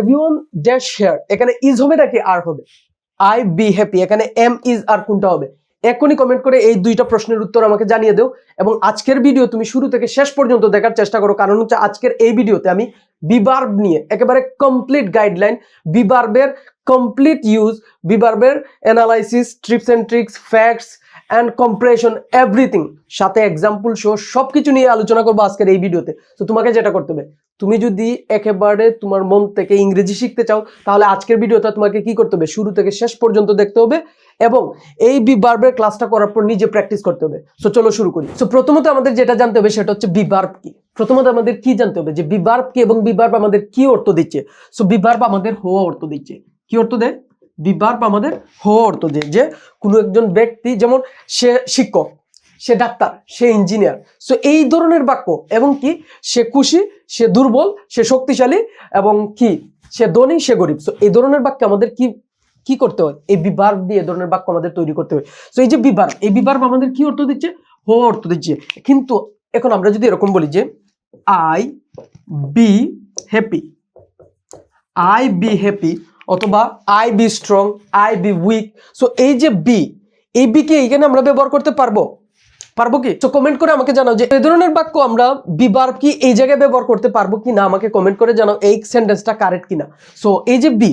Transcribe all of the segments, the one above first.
Everyone dash here এখানে is হবে নাকি আর হবে। আই বি হ্যাপি এখানে এম ইজ আর কোনটা হবে? এখনই কমেন্ট করে এই দুইটা প্রশ্নের উত্তর আমাকে জানিয়ে দেও এবং আজকের ভিডিও তুমি শুরু থেকে শেষ পর্যন্ত দেখার চেষ্টা করো। কারণ হচ্ছে আজকের এই ভিডিওতে আমি বিবার্ব নিয়ে একেবারে কমপ্লিট গাইডলাইন বিবার্বের complete use বিবার্বের analysis tips and tricks facts and compression everything সাথে এক্সাম্পল শো সব কিছু নিয়ে আলোচনা করব আজকের এই ভিডিওতে তো তোমাকে যেটা করতে হবে তুমি যদি একেবারে তোমার মন থেকে ইংরেজি শিখতে চাও, তাহলে আজকের ভিডিওটা তোমাকে কি করতে হবে? শুরু থেকে শেষ পর্যন্ত দেখতে হবে এবং এই বিবার্বের ক্লাসটা করার পর নিজে প্র্যাকটিস করতে হবে। সো চলো শুরু করি। সো প্রথমত আমাদের যেটা জানতে হবে সেটা হচ্ছে বি বিবার্ব কি? প্রথমত আমাদের কি জানতে হবে? যে বি বিবার্ব কি এবং বিবার্ব আমাদের কি অর্থ দিচ্ছে? সো বিবার্ব আমাদের হওয়া অর্থ দিচ্ছে। কি অর্থ দেয়? বিবার্ব আমাদের হওয়া অর্থ দেয়। যে কোনো একজন ব্যক্তি, যেমন সে শিক্ষক, সে ডাক্তার, সে ইঞ্জিনিয়ার সো এই ধরনের বাক্য এবং কি? সে খুশি সে দুর্বল, সে শক্তিশালী এবং কি? সে ধনী, সে গরিব। সো এই ধরনের বাক্য আমাদের কি কি করতে হয়? এই বিবার্ব দিয়ে ধরনের বাক্য আমাদের তৈরি করতে হয়। সো এই যে বিবার্ব এই বিবার্ব আমাদের কি অর্থ দিচ্ছে? হওয়া অর্থ দিচ্ছে। কিন্তু এখন আমরা যদি এরকম বলি যে I be happy I be happy অথবা I be strong I be weak so এই যে বি এই বিকে এইখানে আমরা ব্যবহার করতে পারব? পারব কি? তো কমেন্ট করে আমাকে জানাও যে, এই ধরনের বাক্য আমরা বিবার কি এই জায়গায় ব্যবহার করতে পারব কি না আমাকে কমেন্ট করে জানাও এই সেন্টেন্সটা কারেক্ট কিনা। সো এই যে বি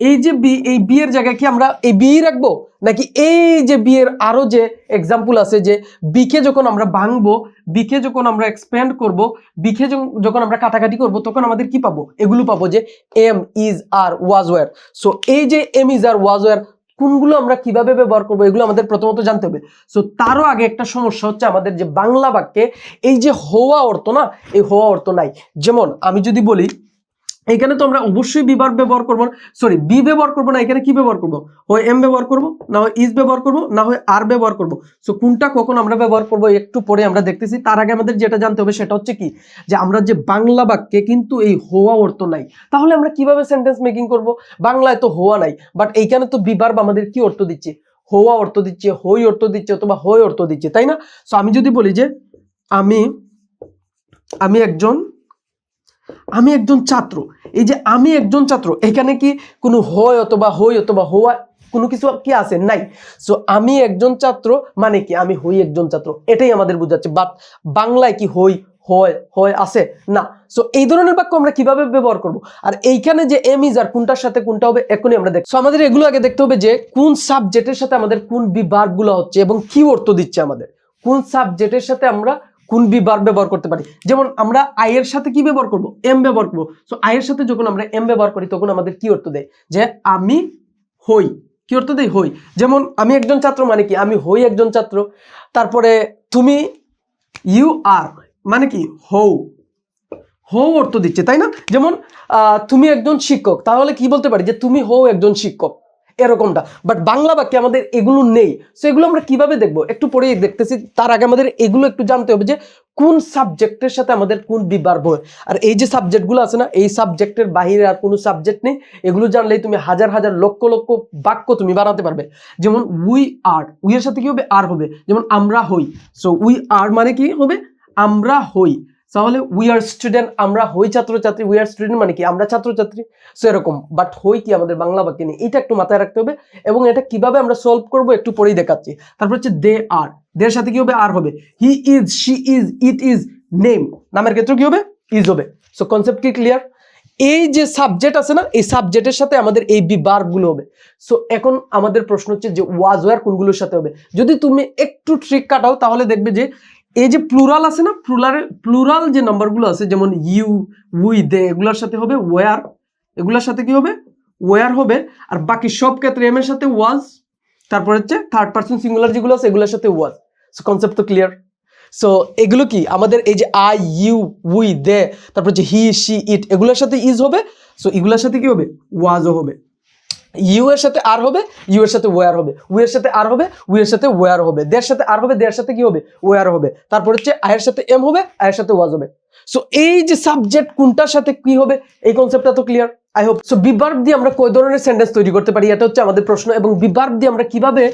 এই যে বি এই বি এর জায়গায় কি আমরা এই বি রাখব? নাকি এই যে বি এর আরও যে এক্সাম্পল আছে যে বিকে যখন আমরা ভাঙবো বিকে যখন আমরা এক্সপ্যান্ড করব বিকে যখন আমরা কাটাকাটি করব, তখন আমাদের কি পাবো? এগুলো পাবো যে am is are was were so এই যে am is are was were কোনগুলো আমরা কীভাবে ব্যবহার করব, এগুলো আমাদের প্রথমত জানতে হবে। সো তারও আগে একটা সমস্যা হচ্ছে আমাদের যে বাংলা বাক্যে এই যে হওয়া অর্থ না, এই হওয়া অর্থ নাই। যেমন আমি যদি বলি এখানে তো আমরা অবশ্যই বিবার ব্যবহার করব সরি বি ব্যবহার করব না, এখানে কি ব্যবহার করব? হয় এম ব্যবহার করব, না হয় ইজ ব্যবহার করব, না হয় আর ব্যবহার করব। সো কোনটা কখন আমরা ব্যবহার করব একটু পরে আমরা দেখতেছি। তার আগে আমাদের যেটা জানতে হবে সেটা হচ্ছে কি? যে আমরা যে বাংলা বাক্যে কিন্তু এই হওয়া অর্থ নাই। তাহলে আমরা কীভাবে সেন্টেন্স মেকিং করব? বাংলায় তো হওয়া নাই বাট এইখানে তো বিবার আমাদের কি অর্থ দিচ্ছে? হওয়া অর্থ দিচ্ছে, হই অর্থ দিচ্ছে অথবা হই অর্থ দিচ্ছে, তাই না? সো আমি যদি বলি যে আমি আমি একজন আমি একজন ছাত্র। এই যে আমি একজন ছাত্র, এখানে কি কোনো হয় অথবা হই অথবা হওয়া কোনো কিছু কি আছে? নাই। সো আমি একজন ছাত্র মানে কি? আমি হই একজন ছাত্র। এটাই আমাদের বোঝাচ্ছে। বাট বাংলায় কি হই, হয় হয় আছে? না। সো এই ধরনের বাক্য আমরা কীভাবে ব্যবহার করব? আর এইখানে যে এম ইজ আর কোনটার সাথে কোনটা হবে, এখনই আমরা দেখি আমাদের এগুলো আগে দেখতে হবে যে কোন সাবজেক্টের সাথে আমাদের কোন বিভাগগুলো হচ্ছে এবং কি অর্থ দিচ্ছে আমাদের। কোন সাবজেক্টের সাথে আমরা কোন বিবার ব্যবহার করতে পারি? যেমন আমরা আই এর সাথে কি ব্যবহার করব? এম ব্যবহার করব। সো আই এর সাথে যখন আমরা এম ব্যবহার করি, তখন আমাদের কি অর্থ দেয়? যে আমি হই। কি অর্থ দেয়? হই। যেমন আমি একজন ছাত্র মানে কি? আমি হই একজন ছাত্র। তারপরে তুমি ইউ আর মানে কি? হও। হও অর্থ দিচ্ছে, তাই না? যেমন তুমি একজন শিক্ষক, তাহলে কি বলতে পারি? যে তুমি হও একজন শিক্ষক। এরকমটা। বাট বাংলা বাক্যে আমাদের এগুলো নেই। সো এগুলো আমরা কীভাবে দেখব? একটু পরেই দেখতেছি। তার আগে আমাদের এগুলো একটু জানতে হবে যে, কোন সাবজেক্টের সাথে আমাদের কোন বিভার্ব হয় আর এই যে সাবজেক্টগুলো আছে না, এই সাবজেক্টের বাইরে আর কোনো সাবজেক্ট নেই। এগুলো জানলেই তুমি হাজার হাজার, লক্ষ লক্ষ বাক্য তুমি বানাতে পারবে। যেমন উই আর উই এর সাথে কি হবে? আর হবে। যেমন, আমরা হই। সো উই আর মানে কি হবে? আমরা হই। তাহলে উই আর স্টুডেন্ট আমরা হই ছাত্রছাত্রী উই আর স্টুডেন্ট মানে কি? আমরা ছাত্রছাত্রী। সো এরকম। বাট হই কি আমাদের বাংলা বাক্যে নেই এটা একটু মাথায় রাখতে হবে এবং এটা কীভাবে আমরা সলভ করব একটু পরেই দেখাচ্ছি। তারপর হচ্ছে দে আর দের সাথে কি হবে? আর হবে। He is she is it is name নামের ক্ষেত্রে কি হবে? ইজ হবে। সো কনসেপ্ট কি ক্লিয়ার এই যে সাবজেক্ট আছে না, এই সাবজেক্টের সাথে আমাদের এই বিবারগুলো হবে। সো এখন আমাদের প্রশ্ন হচ্ছে যে ওয়াজ ওয়ার কোনগুলোর সাথে হবে? যদি তুমি একটু ট্রিক কাটাও, তাহলে দেখবে যে এই যে প্লুরাল আছে না প্লুরাল প্লুরাল যে নাম্বারগুলো আছে, যেমন ইউ উই দে এগুলোর সাথে হবে ওয়ার এগুলোর সাথে কি হবে? ওয়ার হবে। আর বাকি সব ক্ষেত্রে এম এর সাথে ওয়াজ তারপর হচ্ছে থার্ড পার্সন সিঙ্গুলার যেগুলো আছে, এগুলোর সাথে ওয়াজ সো কনসেপ্ট তো ক্লিয়ার সো এগুলো কি? আমাদের এই যে আই ইউ উই দে তারপর হচ্ছে হি শি ইট এগুলোর সাথে ইজ হবে। সো এগুলোর সাথে কি হবে? ওয়াজও হবে। ইউ এর সাথে আর হবে, ইউ এর সাথে ওয়ার হবে। উই এর সাথে আর হবে উই এর সাথে ওয়ার হবে। দের সাথে আর হবে দের সাথে কি হবে? ওয়ার হবে। তারপর হচ্ছে আয়ের সাথে এম হবে আয়ের সাথে ওয়াজ হবে। সো এই যে সাবজেক্ট কোনটার সাথে কি হবে? এই কনসেপ্টটা তো clear I hope so be verb দিয়ে আমরা কয় ধরনের সেন্টেন্স তৈরি করতে পারি? এটা হচ্ছে আমাদের প্রশ্ন। এবং বিভার্ব দিয়ে আমরা কীভাবে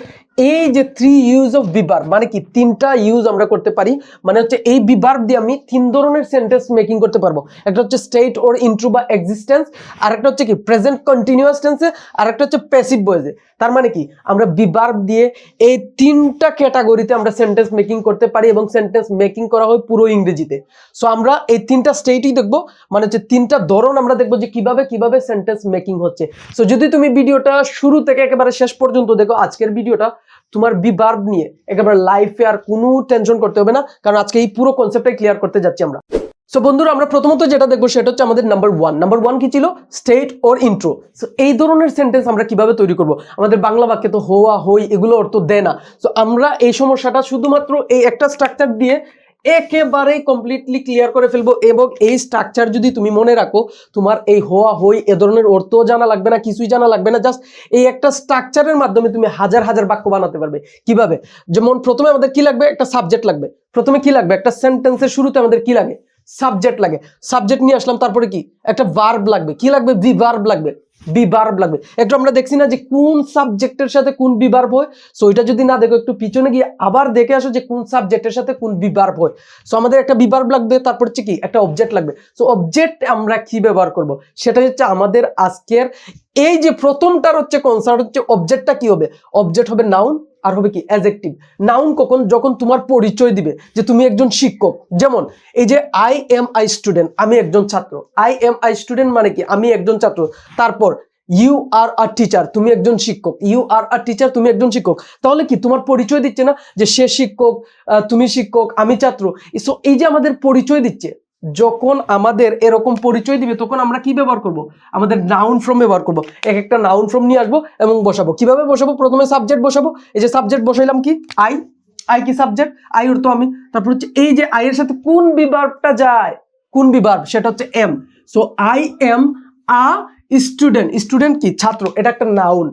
এই যে থ্রি ইউজ অফ বিভার্ব মানে কি তিনটা ইউজ আমরা করতে পারি? মানে হচ্ছে এই বিভার্ব দিয়ে আমি তিন ধরনের সেন্টেন্স মেকিং করতে পারব। একটা হচ্ছে স্টেট ওর ইন্ট্রু বা এক্সিস্টেন্স আর একটা হচ্ছে কি প্রেজেন্ট কন্টিনিউয়াস টেন্সে আর একটা হচ্ছে প্যাসিভ ভয়েসে তার মানে কি? আমরা বিভার্ব দিয়ে এই তিনটা ক্যাটাগরিতে আমরা সেন্টেন্স মেকিং করতে পারি এবং সেন্টেন্স মেকিং করা হয় পুরো ইংরেজিতে। সো আমরা এই তিনটা স্টেটই দেখব মানে হচ্ছে তিনটা ধরন আমরা দেখব যে কীভাবে কীভাবে সেন্টেন্স মেকিং হচ্ছে। সো যদি তুমি ভিডিওটা শুরু থেকে একেবারে শেষ পর্যন্ত দেখো, আজকের ভিডিওটা তোমার বিভার্ব নিয়ে একেবারে লাইফে আর কোনো টেনশন করতে হবে না, কারণ আজকে এই পুরো কনসেপ্টটাই ক্লিয়ার করতে যাচ্ছি আমরা। সো বন্ধুরা, আমরা প্রথমত যেটা দেখব সেটা হচ্ছে আমাদের নাম্বার ওয়ান নাম্বার ওয়ান কি ছিল? স্টেট ওর ইন্ট্রো সো এই ধরনের সেন্টেন্স আমরা কীভাবে তৈরি করব? আমাদের বাংলা বাক্যে তো হোয়া, হই, এগুলো অর্থ দেয় না। সো আমরা এই সমস্যাটা শুধুমাত্র এই একটা স্ট্রাকচার দিয়ে একেবারেই কমপ্লিটলি ক্লিয়ার করে ফেলব এবং এই স্ট্রাকচার যদি তুমি মনে রাখো, তোমার এই হোয়া, হই, এ ধরনের অর্থ জানা লাগবে না, কিছুই জানা লাগবে না জাস্ট এই একটা স্ট্রাকচারের মাধ্যমে তুমি হাজার হাজার বাক্য বানাতে পারবে। কীভাবে? যেমন প্রথমে আমাদের কি লাগবে? একটা সাবজেক্ট লাগবে। প্রথমে কি লাগবে? একটা সেন্টেন্সের শুরুতে আমাদের কি লাগে? সাবজেক্ট লাগে। সাবজেক্ট নিয়ে আসলাম, তারপরে কি? একটা ভার্ব লাগবে। কি লাগবে? বি ভার্ব লাগবে। বি ভার্ব লাগবে। একটু আমরা দেখছি না যে কোন সাবজেক্টের সাথে কোন বি ভার্ব হয়? সো এটা যদি না দেখো, একটু পিছনে গিয়ে আবার দেখে আসো যে কোন সাবজেক্টের সাথে কোন বি ভার্ব হয়। সো আমাদের একটা বি ভার্ব লাগবে, তারপর হচ্ছে কি? একটা অবজেক্ট লাগবে। সো অবজেক্ট আমরা কি ব্যবহার করব? সেটা হচ্ছে আমাদের আজকের এই যে প্রথমটার হচ্ছে কনসার্ট হচ্ছে অবজেক্টটা কি হবে? অবজেক্ট হবে নাউন আর হবে কি অ্যাজেক্টিভ নাউন কখন যখন তোমার পরিচয় দিবে যে তুমি একজন শিক্ষক। যেমন, এই যে আই এম আই স্টুডেন্ট আমি একজন ছাত্র। আই এম আই স্টুডেন্ট মানে কি, আমি একজন ছাত্র। তারপর ইউ আর আর টিচার তুমি একজন শিক্ষক। ইউ আর আর টিচার তুমি একজন শিক্ষক। তাহলে কি, তোমার পরিচয় দিচ্ছে না যে সে শিক্ষক তুমি শিক্ষক, আমি ছাত্র? সো এই যে আমাদের পরিচয় দিচ্ছে যখন আমাদের এরকম পরিচয় দিবে, তখন আমরা কি ব্যবহার করব? আমাদের নাউন ফ্রম ব্যবহার করব। এক একটা নাউন ফ্রম নিয়ে আসব এবং বসাবো। কীভাবে বসাবো? প্রথমে সাবজেক্ট বসাবো। এই যে সাবজেক্ট বসাইলাম কি? আই আই কি সাবজেক্ট আই অর্থ আমি। তারপর হচ্ছে এই যে আই এর সাথে কোন বিভার্বটা যায়? কোন বিভার্ব সেটা হচ্ছে am so I am a student student কি? ছাত্র। এটা একটা নাউন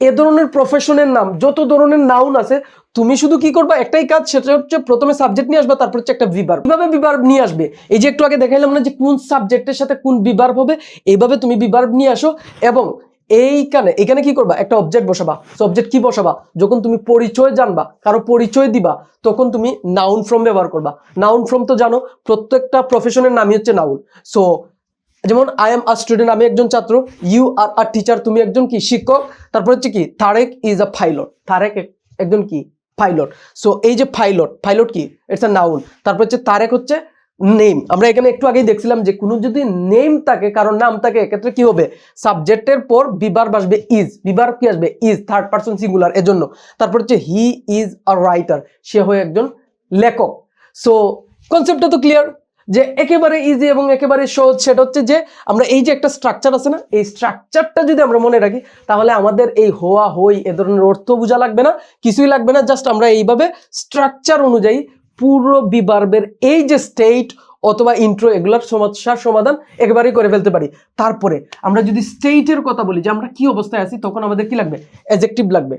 এ ধরনের প্রফেশনের নাম, যত ধরনের নাউন আছে তুমি শুধু কি করবা? একটাই কাজ, সেটা হচ্ছে প্রথমে সাবজেক্ট নিয়ে আসবে, তারপর হচ্ছে একটা বিভার কীভাবে বিভার নিয়ে আসবে? এই যে একটু আগে দেখাইলাম না যে কোন সাবজেক্টের সাথে কোন বিভার হবে, এইভাবে তুমি বিভার নিয়ে আসো এবং এইখানে এখানে কি করবা? একটা অবজেক্ট বসাবা। অবজেক্ট কি বসাবা? যখন তুমি পরিচয় জানবা, কারও পরিচয় দিবা, তখন তুমি নাউন ফ্রম ব্যবহার করবা। নাউন ফ্রম তো জানো, প্রত্যেকটা প্রফেশনের নামই হচ্ছে নাউন সো যেমন আই এম আ স্টুডেন্ট আমি একজন ছাত্র। ইউ আর আর টিচার তুমি একজন কি? শিক্ষক। তারপর হচ্ছে কি Tarek is a pilot Tarek এক- একজন কি? পাইলট। সো এই যে পাইলট পাইলট কি? ইটস আ নাউন তারপর হচ্ছে তারেক হচ্ছে নেম আমরা এখানে একটু আগেই দেখছিলাম যে কোনো যদি নেম থাকে কারণ নাম থাকে, এক্ষেত্রে কি হবে? সাবজেক্টের পর বিবার বাসবে ইজ বিবার কি আসবে? ইজ থার্ড পার্সন সিঙ্গুলার এজন্য। তারপর হচ্ছে হি ইজ আ রাইটার সে হয়ে একজন লেখক। সো কনসেপ্টটা তো ক্লিয়ার যে একেবারে ইজি এবং একেবারে সহজ সেটা হচ্ছে যে আমরা এই যে একটা স্ট্রাকচার আছে না, এই স্ট্রাকচারটা যদি আমরা মনে রাখি, তাহলে আমাদের এই হোয়া হই এ ধরনের অর্থ বোঝা লাগবে না, কিছুই লাগবে না জাস্ট আমরা এইভাবে স্ট্রাকচার অনুযায়ী পুরো বিবার্বের এই যে স্টেট অথবা ইন্ট্রো এগুলোর সমস্যার সমাধান একেবারেই করে ফেলতে পারি। তারপরে আমরা যদি স্টেটের কথা বলি, যে আমরা কি অবস্থায় আছি, তখন আমাদের কি লাগবে? অ্যাজেক্টিভ লাগবে।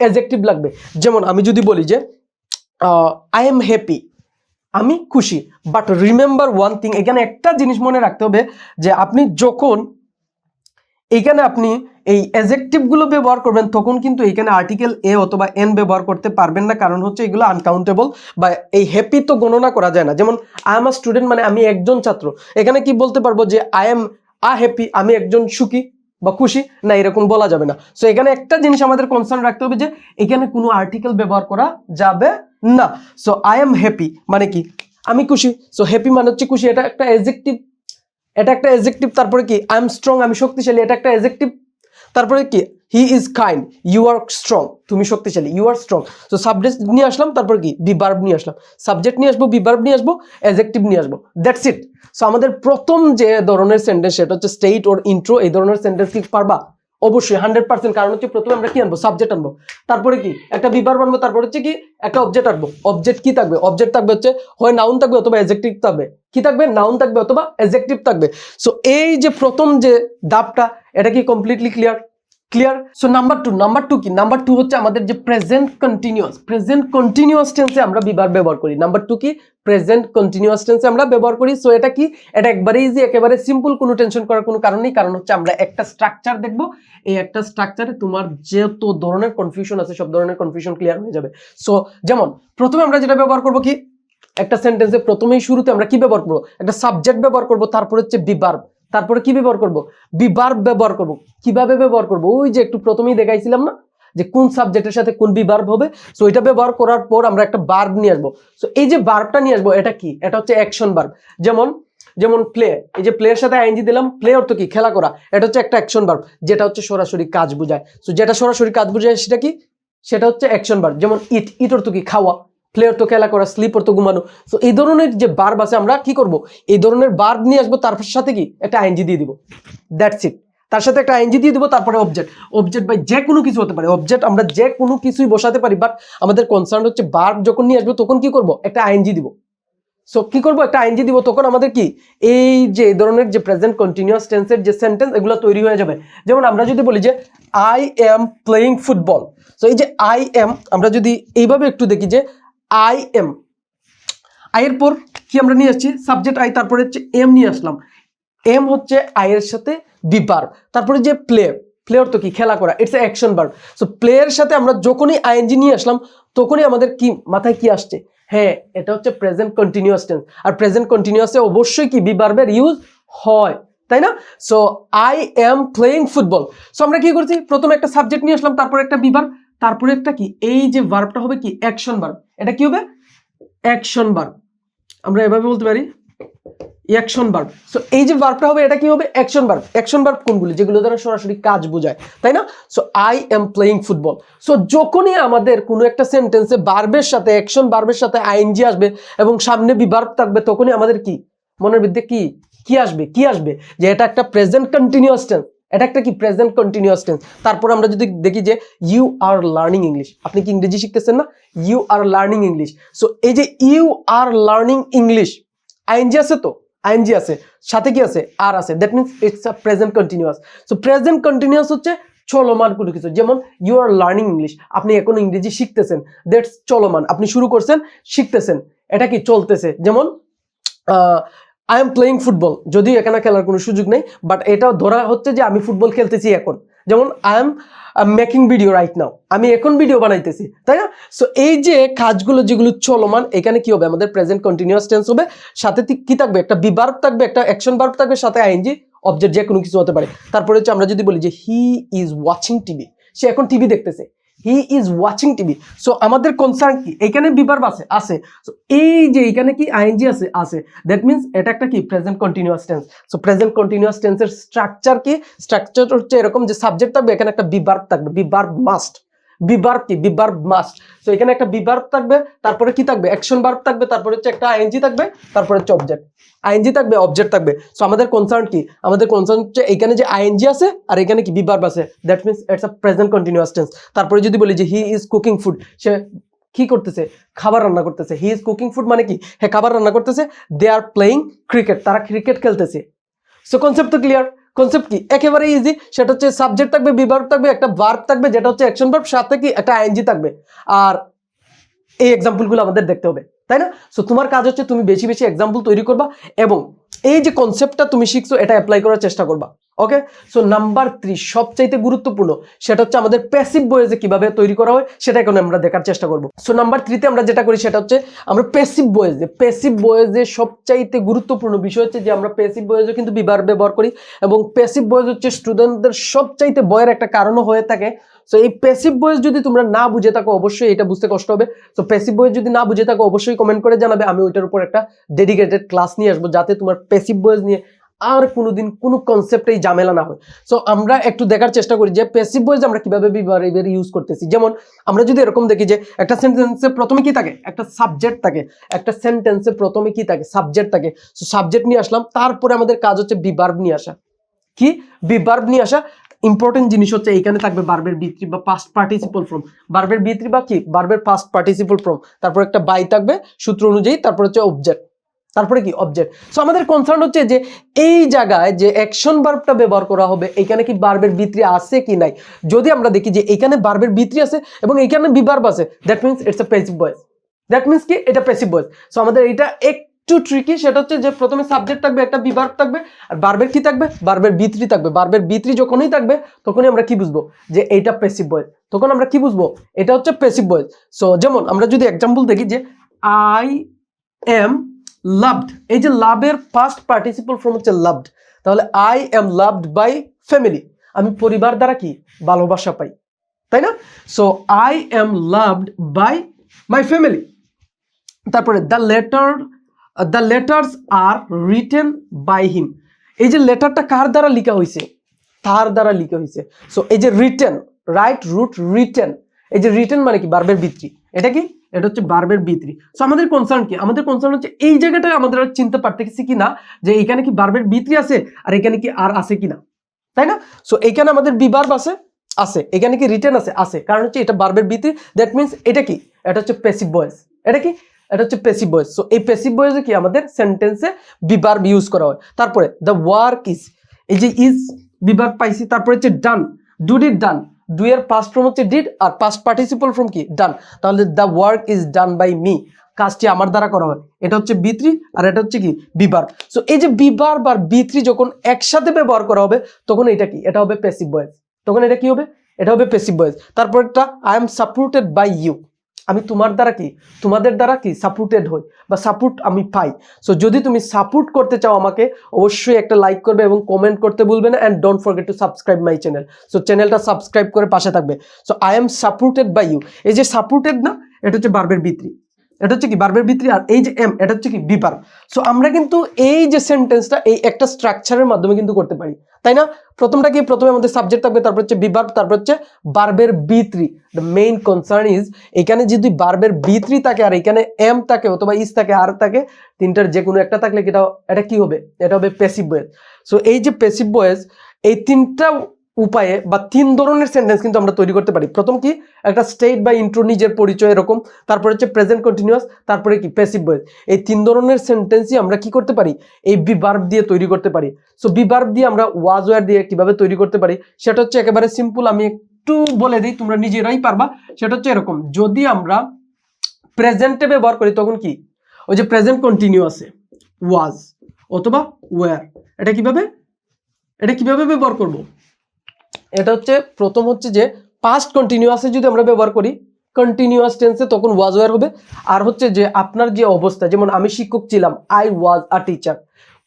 অ্যাজেক্টিভ লাগবে। যেমন আমি যদি বলি যে আই এম হ্যাপি আমি খুশি। বাট রিমেম্বার ওয়ান থিং এখানে একটা জিনিস মনে রাখতে হবে যে আপনি যখন এখানে আপনি এই অ্যাজেক্টিভগুলো ব্যবহার করবেন, তখন কিন্তু এখানে আর্টিকেল এ অথবা এন ব্যবহার করতে পারবেন না। কারণ হচ্ছে এগুলো আনকাউন্টেবল বা এই হ্যাপি তো গণনা করা যায় না। যেমন আই এম আ স্টুডেন্ট মানে আমি একজন ছাত্র। এখানে কি বলতে পারব যে আই এম আ হ্যাপি আমি একজন সুখী বা খুশি? না, এরকম বলা যাবে না। সো এখানে একটা জিনিস আমাদের কনসার্ন রাখতে হবে যে, এখানে কোনো আর্টিকেল ব্যবহার করা যাবে না সো আই এম হ্যাপি মানে কি? আমি খুশি সো হ্যাপি মানে হচ্ছে খুশি, এটা একটা এজেক্টিভ এটা একটা এজেক্টিভ তারপরে কি? আই এম স্ট্রং আমি শক্তিশালী, এটা একটা এজেক্টিভ তারপরে কি? He is kind you are strong তুমি শক্তিশালী you are strong so subject নিয়ে আসলাম, তারপর কি? বিবার্ব নিয়ে আসলাম সাবজেক্ট নিয়ে আসব বিবার্ব নিয়ে আসব এজেক্টিভ নিয়ে আসব দ্যাটস ইট সো আমাদের প্রথম যে ধরনের সেন্টেন্স সেটা হচ্ছে স্টেট ওর ইন্ট্রো এই ধরনের সেন্টেন্স কি পারবা? অবশ্যই হান্ড্রেড পার্সেন্ট, কারণ হচ্ছে প্রথমে আমরা কি আনব? সাবজেক্ট আনব। তারপরে কি? একটা বিবার বানবো তারপরে হচ্ছে কি? একটা অবজেক্ট আনব। অবজেক্ট কি থাকবে? অবজেক্ট থাকবে হচ্ছে, হয় নাউন থাকবে অথবা এজেক্টিভ থাকবে। কি থাকবে? নাউন থাকবে অথবা এজেক্টিভ থাকবে। সো এই যে প্রথম যে দাপটা এটা কি completely clear clear so number two number two কি? নাম্বার টু হচ্ছে আমাদের যে প্রেজেন্ট কন্টিনিউয়াস প্রেজেন্ট কন্টিনিউয়াস টেন্সে আমরা বিবার ব্যবহার করি। নাম্বার টু কি? প্রেজেন্ট কন্টিনিউয়াস টেন্সে আমরা ব্যবহার করি। সো এটা কি? এটা একবারে ইজি একেবারে সিম্পল কোনো টেনশন করার কোনো কারণ নেই। কারণ হচ্ছে আমরা একটা স্ট্রাকচার দেখব। এই একটা স্ট্রাকচারে তোমার যত ধরনের কনফিউশন আছে, সব ধরনের কনফিউশন ক্লিয়ার হয়ে যাবে। সো যেমন, প্রথমে আমরা যেটা ব্যবহার করব কি? একটা সেন্টেন্সে প্রথমেই শুরুতে আমরা কি ব্যবহার করব? একটা সাবজেক্ট ব্যবহার করব। তারপর হচ্ছে বিবার। তারপরে কি ব্যবহার করব? বিবার ব্যবহার করব। কীভাবে ব্যবহার করব? ওই যে একটু প্রথমেই দেখাইছিলাম না? যে কোন সাবজেক্টের সাথে কোন বিভার্ব হবে? সো এটা ব্যবহার করার পর আমরা একটা বার্ব নিয়ে আসব। সো এই যে বার্বটা নিয়ে আসব, এটা কি? এটা হচ্ছে অ্যাকশন বার্ব যেমন যেমন প্লে এই যে প্লেয়ের সাথে আইনজি দিলাম প্লে অর্থ কি? খেলা করা। এটা হচ্ছে একটা অ্যাকশন বার্ব যেটা হচ্ছে সরাসরি কাজ বোঝায়। সো যেটা সরাসরি কাজ বোঝায় সেটা কি? সেটা হচ্ছে অ্যাকশন বার্ব যেমন ইট ইট অর্থ কি? খাওয়া। প্লে তো খেলা করা স্লিপ তো ঘুমানো। সো এই ধরনের যে বার্ব আছে, আমরা কি করব? এই ধরনের বার্ব নিয়ে আসব, তার সাথে কি? একটা আইনজি দিয়ে দিব। দ্যাটস ইট তার সাথে একটা আইনজি দিয়ে দিব, তারপরে অবজেক্ট অবজেক্ট বাই যে কোনো কিছু হতে পারে। অবজেক্ট আমরা যে কোনো কিছুই বসাতে পারি বাট আমাদের কনসার্ন হচ্ছে বার্ব যখন নিয়ে আসব, তখন কি করব? একটা আইনজি দিব। সো কি করব? একটা আইনজি দিব, তখন আমাদের কি? এই যে, এই ধরনের যে প্রেজেন্ট কন্টিনিউয়াস টেন্সের যে সেন্টেন্স এগুলো তৈরি হয়ে যাবে। যেমন আমরা যদি বলি যে I am playing football so এই যে আই এম আমরা যদি এইভাবে একটু দেখি যে আই এম আয়ের পর কি আমরা নিয়ে আসছি? সাবজেক্ট আই তারপরে হচ্ছে এম নিয়ে আসলাম। এম হচ্ছে আয়ের সাথে বিপার তারপরে যে প্লে প্লেয়ার তো কি? খেলা করা। ইটস অ্যাকশন বার সো প্লেয়ার সাথে আমরা যখনই আইএনজি নিয়ে আসলাম, তখনই আমাদের কি, মাথায় কি আসছে? হ্যাঁ এটা হচ্ছে প্রেজেন্ট কন্টিনিউয়াস টেন্স আর প্রেজেন্ট কন্টিনিউয়াসে অবশ্যই কি বিবারবের ইউজ হয়। তাই না? So I am playing football so আমরা কি করছি? প্রথমে একটা সাবজেক্ট নিয়ে আসলাম, তারপরে একটা বিবার তারপরে একটা কি? এই যে ভার্বটা হবে কি? অ্যাকশন ভার্ব এটা কি হবে? অ্যাকশন ভার্ব আমরা এভাবে বলতে পারি? অ্যাকশন ভার্ব সো এই যে ভার্বটা হবে, এটা কি হবে? অ্যাকশন ভার্ব অ্যাকশন ভার্ব কোনগুলি? যেগুলো দ্বারা সরাসরি কাজ বোঝায়, তাই না? So I am playing football so যখনই আমাদের কোনো একটা সেন্টেন্সে ভার্বের সাথে অ্যাকশন ভার্বের সাথে আইএনজি আসবে এবং সামনে বি বিভার্ব থাকবে, তখনই আমাদের কি? মনের মধ্যে কি? কি আসবে কি আসবে? যে এটা একটা প্রেজেন্ট কন্টিনিউয়াস টেন্স এটা একটা কি? প্রেজেন্ট কন্টিনিউয়াস টেন্স তারপর আমরা যদি দেখি যে ইউ আর লার্নিং ইংলিশ আপনি কি ইংরেজি শিখতেছেন না? You are learning English so এই যে you are learning English ING আছে তো? আইএনজি আছে। সাথে কি আছে? আর আছে। That means it's a present continuous so present continuous হচ্ছে চলমান কোনো কিছু। যেমন ইউ আর লার্নিং ইংলিশ আপনি এখন ইংরেজি শিখতেছেন। দ্যাটস চলমান। আপনি শুরু করছেন, শিখতেছেন। এটা কি? চলতেছে। যেমন আই এম প্লেয়িং ফুটবল যদিও এখানে খেলার কোনো সুযোগ নেই বাট এটা ধরা হচ্ছে যে আমি ফুটবল খেলতেছি এখন। যেমন I am making video right now আমি এখন ভিডিও বানাইতেছি, তাই না? সো এই যে কাজগুলো যেগুলো চলমান, এখানে কি হবে? আমাদের প্রেজেন্ট কন্টিনিউয়াস টেন্স হবে। সাথে কি থাকবে? একটা বিবার্ব থাকবে, একটা অ্যাকশন বার্ব থাকবে, সাথে আইএনজি অবজেক্ট যে কোনো কিছু হতে পারে। তারপরে হচ্ছে আমরা যদি বলি যে হি ইজ ওয়াচিং টিভি সে এখন টিভি দেখতেছে। He is watching TV so আমাদের কনসার্ন কি? এখানে বিবার আছে আছে। সো এই যে এখানে কি আইএনজি আছে আছে। দ্যাট মিনস এটা একটা কি? Present continuous tense so present continuous টেন্সের স্ট্রাকচার কি? স্ট্রাকচার হচ্ছে এরকম যে সাবজেক্ট থাকবে, এখানে একটা বিবার থাকবে be verb must be verb কি? বিভার্ব মাস্ট সো এখানে একটা বিভার্ব থাকবে, তারপরে কি থাকবে? অ্যাকশন ভার্ব থাকবে, তারপরে হচ্ছে একটা আইএনজি থাকবে, তারপরে হচ্ছে অবজেক্ট আইএনজি থাকবে অবজেক্ট থাকবে। সো আমাদের কনসার্ন কি? আমাদের কনসার্ন হচ্ছে এখানে যে আইএনজি আছে, আর এখানে কি বিভার্ব আছে? That means it's a present continuous tense তারপরে যদি বলি যে হি ইজ কুকিং ফুড সে কি করতেছে? খাবার রান্না করতেছে। হি ইজ কুকিং ফুড মানে কি? হ্যাঁ খাবার রান্না করতেছে। দে আর প্লেয়িং ক্রিকেট তারা ক্রিকেট খেলতেছে। সো কনসেপ্ট তো ক্লিয়ার কনসেপ্ট কি? একেবারে ইজি সেটা হচ্ছে সাবজেক্ট থাকবে বিভার্ব থাকবে, একটা ভার্ব থাকবে, যেটা হচ্ছে অ্যাকশন ভার্ব সাথে কি একটা আইএনজি থাকবে। আর এই এক্সাম্পলগুলো আমাদের দেখতে হবে, তাই না? সো তোমার কাজ হচ্ছে তুমি বেশি বেশি এক্সাম্পল তৈরি করবা এবং এই যে কনসেপ্টটা তুমি শিখছো, এটা অ্যাপ্লাই করার চেষ্টা করবা। ওকে সো নাম্বার থ্রি সবচাইতে গুরুত্বপূর্ণ, সেটা হচ্ছে আমাদের প্যাসিভ বয়েজে কীভাবে তৈরি করা হয়, সেটা এখন আমরা দেখার চেষ্টা করব। সো নাম্বার থ্রিতে আমরা যেটা করি, সেটা হচ্ছে আমরা প্যাসিভ বয়েজে প্যাসিভ বয়েজে সবচাইতে গুরুত্বপূর্ণ বিষয় হচ্ছে যে আমরা প্যাসিভ বয়েজও কিন্তু বিবার ব্যবহার করি এবং প্যাসিভ বয়েজ হচ্ছে স্টুডেন্টদের সবচাইতে বয়ের একটা কারণও হয়ে থাকে। সো এই প্যাসিভ বয়েজ যদি তোমরা না বুঝে থাকো, অবশ্যই এটা বুঝতে কষ্ট হবে। সো প্যাসিভ বয়েজ যদি না বুঝে থাকো, অবশ্যই কমেন্ট করে জানাবে। আমি ওইটার উপর একটা ডেডিকেটেড ক্লাস নিয়ে আসব, যাতে তোমার প্যাসিভ বয়েজ নিয়ে আর কোনোদিন কোনো কনসেপ্টেই ঝামেলা না হয়। সো আমরা একটু দেখার চেষ্টা করি যে প্যাসিভ বয়েজ আমরা কীভাবে বিভার ইউজ করতেছি। যেমন, আমরা যদি এরকম দেখি যে একটা সেন্টেন্সে প্রথমে কি থাকে? একটা সাবজেক্ট থাকে। একটা সেন্টেন্সে প্রথমে কি থাকে? সাবজেক্ট থাকে। সো সাবজেক্ট নিয়ে আসলাম, তারপরে আমাদের কাজ হচ্ছে বিভার্ব নিয়ে আসা। কি? বিভার্ব নিয়ে আসা। ইম্পর্টেন্ট জিনিস হচ্ছে এইখানে থাকবে বার্বের বিত্রি বা পাস্ট পার্টিসিপল ফর্ম বার্বের বিত্রি বা কি? বার্বের পাস্ট পার্টিসিপল ফর্ম তারপর একটা বাই থাকবে, সূত্র অনুযায়ী, তারপর হচ্ছে অবজেক্ট তারপরে কি? অবজেক্ট সো আমাদের কনসার্ন হচ্ছে যে এই জায়গায় যে অ্যাকশন বার্বটা ব্যবহার করা হবে, এখানে কি বার্বের ভিত্রি আছে কি নাই? যদি আমরা দেখি যে এখানে বার্বের ভিত্রি আছে এবং এখানে বিবার্ব আছে that means it's a passive voice that means কি? এটা প্যাসিভ ভয়েস সো আমাদের এটা একটু ট্রিকি সেটা হচ্ছে যে প্রথমে সাবজেক্ট থাকবে, একটা বিভার্ব থাকবে, আর বার্বের কি থাকবে? বার্বের বিত্রি থাকবে। বার্বের বিত্রি যখনই থাকবে, তখনই আমরা কি বুঝব? যে এইটা প্যাসিভ ভয়েস তখন আমরা কি বুঝব? এটা হচ্ছে প্যাসিভ ভয়েস সো যেমন আমরা যদি এক্সাম্পল দেখি যে আই এম লাভড এই যে লাভের ফার্স্ট পার্টিসিপল ফ্রম হচ্ছে লাভড তাহলে I am loved by family আমি পরিবার দ্বারা কি? ভালোবাসা পাই। তাই না? So I am loved by my family তারপরে the letter the letters are written by him এই যে লেটারটা কার দ্বারা লেখা হয়েছে তার দ্বারা লেখা হয়েছে সো এই যে রিটেন রাইট রুট রিটেন এই যে রিটেন মানে কি? বার্বের বিত্রি এটা কি? এটা হচ্ছে বার্বের বিত্রি সো আমাদের কনসার্ন কি? আমাদের কনসার্ন হচ্ছে এই জায়গাটায় আমাদের চিনতে পারতেছি কি না, যে এখানে কি বার্বের বিত্রি আছে আর এখানে কি আর আছে কি না। তাই না? সো এখানে আমাদের বিবার্ব আছে আছে। এখানে কি রিটার্ন আছে আছে। কারণ হচ্ছে এটা বার্বের বিত্রি দ্যাট মিনস এটা কি? এটা হচ্ছে প্যাসিভ ভয়েস এটা কি? এটা হচ্ছে প্যাসিভ ভয়েস সো এই প্যাসিভ ভয়েসে কি আমাদের সেন্টেন্সে বিবার্ব ইউজ করা হয়। তারপরে দ্য ওয়ার্ক ইজ এই যে ইজ বিবার্ব পাইছি, তারপরে হচ্ছে ডান ডিড ডান এর পাস্ট ফর্ম হচ্ছে ডিড আর পাস্ট পার্টিসিপল ফর্ম কি? ডান তাহলে the work is done by me কাজটি আমার দ্বারা করা হয়। এটা হচ্ছে বিত্রি আর এটা হচ্ছে কি? বিবার সো এই যে বিবার বা বিত্রি যখন একসাথে ব্যবহার করা হবে, তখন এটা কি? এটা হবে প্যাসিভ বয়েস তখন এটা কি হবে? এটা হবে প্যাসিভ তারপর একটা I am supported by you আমি তোমার দ্বারা কি? তোমাদের দ্বারা কি সাপোর্টেড হই? বা সাপোর্ট আমি পাই? সো যদি তুমি সাপোর্ট করতে চাও আমাকে, অবশ্যই একটা লাইক করবে এবং কমেন্ট করতে ভুলবে না and don't forget to subscribe my channel so চ্যানেলটা সাবস্ক্রাইব করে পাশে থাকবে। So I am supported by you এই যে সাপোর্টেড না, এটা হচ্ছে বার্বের বিত্রি এটা হচ্ছে কি বার্বের ভিতরে আর এই যে এম এটা হচ্ছে কি বিপার সো আমরা কিন্তু এই যে সেন্টেন্সটা এই একটা স্ট্রাকচারের মাধ্যমে কিন্তু করতে পারি। তাই না? প্রথমটা কি? প্রথমে আমাদের সাবজেক্ট থাকবে, তারপর হচ্ছে বিবার তারপর হচ্ছে বার্বের V three the main concern is এখানে যদি বার্বের বিত্রি থাকে আর এখানে এম থাকে অথবা ইস থাকে আর থাকে, তিনটার যে কোনো একটা থাকলে এটা এটা কি হবে? এটা হবে প্যাসিভ বয়েস সো এই যে প্যাসিভ বয়েস এই তিনটা উপায়ে বা তিন ধরনের সেন্টেন্স কিন্তু আমরা তৈরি করতে পারি। প্রথম কি? একটা স্টেট বা ইন্ট্রো নিজের পরিচয় এরকম, তারপরে হচ্ছে প্রেজেন্ট কন্টিনিউয়াস তারপরে কি? প্যাসিভ ভয়েস এই তিন ধরনের সেন্টেন্সই আমরা কি করতে পারি? এই বিবার্ব দিয়ে তৈরি করতে পারি। সো বিবার্ব দিয়ে আমরা ওয়াজ ওয়ার দিয়ে কীভাবে তৈরি করতে পারি? সেটা হচ্ছে একেবারে সিম্পল আমি একটু বলে দিই, তোমরা নিজেরাই পারবা। সেটা হচ্ছে এরকম, যদি আমরা প্রেজেন্টে ব্যবহার করি, তখন কি? ওই যে প্রেজেন্ট কন্টিনিউয়াসে ওয়াজ অথবা ওয়ার এটা কীভাবে? এটা কীভাবে ব্যবহার করব? এটা হচ্ছে, প্রথম হচ্ছে যে পাস্ট কন্টিনিউয়াসে যদি আমরা ব্যবহার করি কন্টিনিউয়াস টেন্সে তখন ওয়াজ ওয়ার হবে। আর হচ্ছে যে, আপনার যে অবস্থা, যেমন আমি শিক্ষক ছিলাম আই ওয়াজ আ টিচার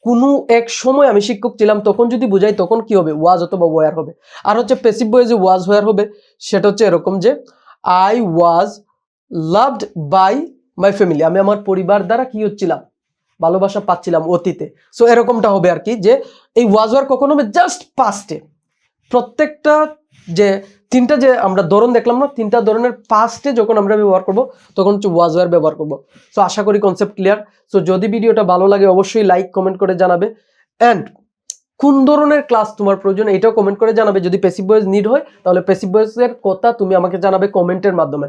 কোনো এক সময় আমি শিক্ষক ছিলাম, তখন যদি বুঝাই, তখন কি হবে? ওয়াজ অথবা ওয়ার হবে। আর হচ্ছে পেসিভ বয়ে যে ওয়াজ ওয়ার হবে, সেটা হচ্ছে এরকম যে I was loved by my family আমি আমার পরিবার দ্বারা কি হচ্ছিলাম? ভালোবাসা পাচ্ছিলাম অতীতে। সো এরকমটা হবে আর কি যে, এই ওয়াজ ওয়ার কখন হবে? জাস্ট পাস্টে প্রত্যেকটা যে তিনটা যে আমরা ধরন দেখলাম না, তিনটা ধরনের ফার্স্টে যখন আমরা ব্যবহার করব, তখন হচ্ছে ওয়াজ ওয়ার ব্যবহার করব। সো আশা করি কনসেপ্ট ক্লিয়ার সো যদি ভিডিওটা ভালো লাগে, অবশ্যই লাইক কমেন্ট করে জানাবে। অ্যান্ড কোন ধরনের ক্লাস তোমার প্রয়োজন, এটাও কমেন্ট করে জানাবে। যদি পেসিভ বয়েজ নিড হয়, তাহলে পেসিভ বয়েজের কথা তুমি আমাকে জানাবে কমেন্টের মাধ্যমে।